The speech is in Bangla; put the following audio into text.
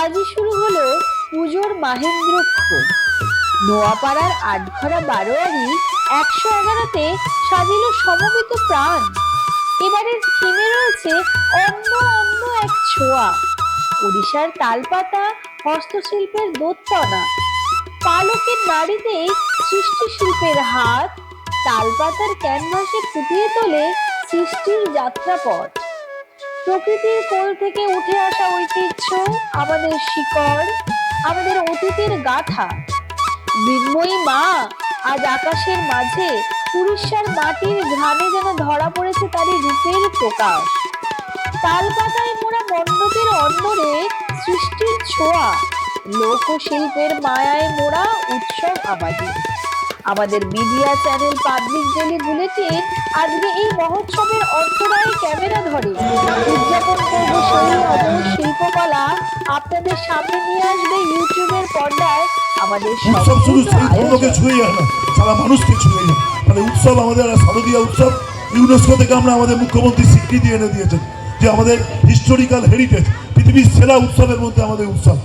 আজই শুরু হলো পুজোর মাহেন্দ্রক্ষণ নোয়াপাড়ার আটঘরা বারোয়ারি একশো এগারোতে সাজিল সমবেত প্রাণ। এবারের থিমে রয়েছে অন্য অন্য এক ছোঁয়া। ওড়িশার তালপাতা, হস্তশিল্পের দোত্তনা পালকের নাড়িতেই সৃষ্টি শিল্পের হাত। তালপাতার ক্যানভাসে ফুটিয়ে তোলে সৃষ্টির যাত্রাপথ। প্রকৃতির কোল থেকে উঠে আসা ঐতিহ্য, আমাদের শিকড়, আমাদের অতীতের গাথা। মৃন্ময়ী মা, আজ আকাশের মাঝে উড়িষ্যার মাটির ঘানে যেন ধরা পড়েছে তারই রূপের প্রকাশ। তাল পাতায় মোড়া মণ্ডপের অন্দরে সৃষ্টির ছোঁয়া, লোকশিল্পের মায়ায় মোড়া উৎসব আমাদের আমাদের media channel public daily bulletin আজকে এই মহোৎসবের অন্তরায় ক্যামেরা ধরে। উদযাপন করবে সেই অমর শিল্পকলা। আপনাদের সামনে নিয়ে আসবে ইউটিউবের পর্দায় আমাদের উৎসব শুধু সেই ধর্মকে ছুঁয়ে যায় না সারা মানুষকে ছুঁয়ে যায়। মানে উৎসব আমাদের শারদীয় উৎসব ইউনেস্কো থেকে আমরা আমাদের মুখ্যমন্ত্রী স্বীকৃতি এনে দিয়েছেন যে আমাদের হিস্টোরিক্যাল হেরিটেজ পৃথিবীর সেরা উৎসবের মধ্যে আমাদের উৎসব।